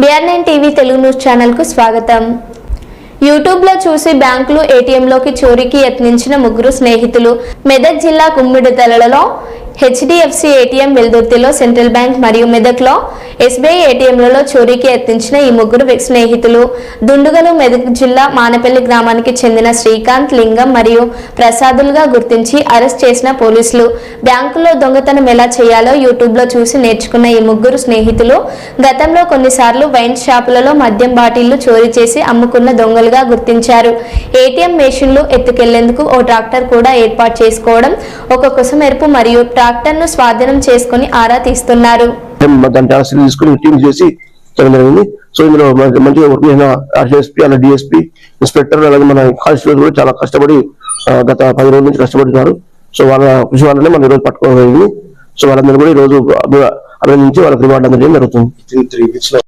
BRN TV Telugu news ఛానల్కు స్వాగతం. యూట్యూబ్లో చూసి బ్యాంకులు ఏటీఎంలోకి చోరీకి యత్నించిన ముగ్గురు స్నేహితులు మెదక్ జిల్లా కుమ్మిడితలలో హెచ్డిఎఫ్సి ఏటీఎం వెల్దుర్తిలో సెంట్రల్ బ్యాంక్ మరియు మెదక్లో ఎస్బీఐ ఏటీఎంలలో చోరీకి యత్నించిన ఈ ముగ్గురు స్నేహితులు దుండుగలు మెదక్ జిల్లా మానపల్లి గ్రామానికి చెందిన శ్రీకాంత్ లింగం మరియు ప్రసాదులుగా గుర్తించి అరెస్ట్ చేసిన పోలీసులు. బ్యాంకులో దొంగతనం ఎలా చేయాలో యూట్యూబ్లో చూసి నేర్చుకున్న ఈ ముగ్గురు స్నేహితులు గతంలో కొన్నిసార్లు వైన్ షాపులలో మద్యం బాటిళ్ళు చోరీ చేసి అమ్ముకున్న దొంగలుగా గుర్తించారు. ఏటీఎం మెషిన్లు ఎత్తుకెళ్ళేందుకు ఓ ట్రాక్టర్ కూడా ఏర్పాటు చేసుకోవడం ఒక కుసమెరుపు మరియు ట్రాక్టర్ను స్వాధీనం చేసుకుని ఆరా తీస్తున్నారు. తీసుకుని టీమ్ చేసి జరిగింది. సో ఇందులో మనకి మంచిగా వర్క్ చేసిన ఆర్ఎస్పీ అలా డిఎస్పీ ఇన్స్పెక్టర్ అలాగే మన కానిస్టేబుల్ కూడా చాలా కష్టపడి గత పది రోజుల నుంచి కష్టపడుతున్నారు. సో వాళ్ళ కృషి వాళ్ళనే మనం ఈరోజు పట్టుకోగలిగింది. సో వాళ్ళందరూ కూడా ఈ రోజు అభినందించి వాళ్ళకి రివార్డు అందజేయడం జరుగుతుంది.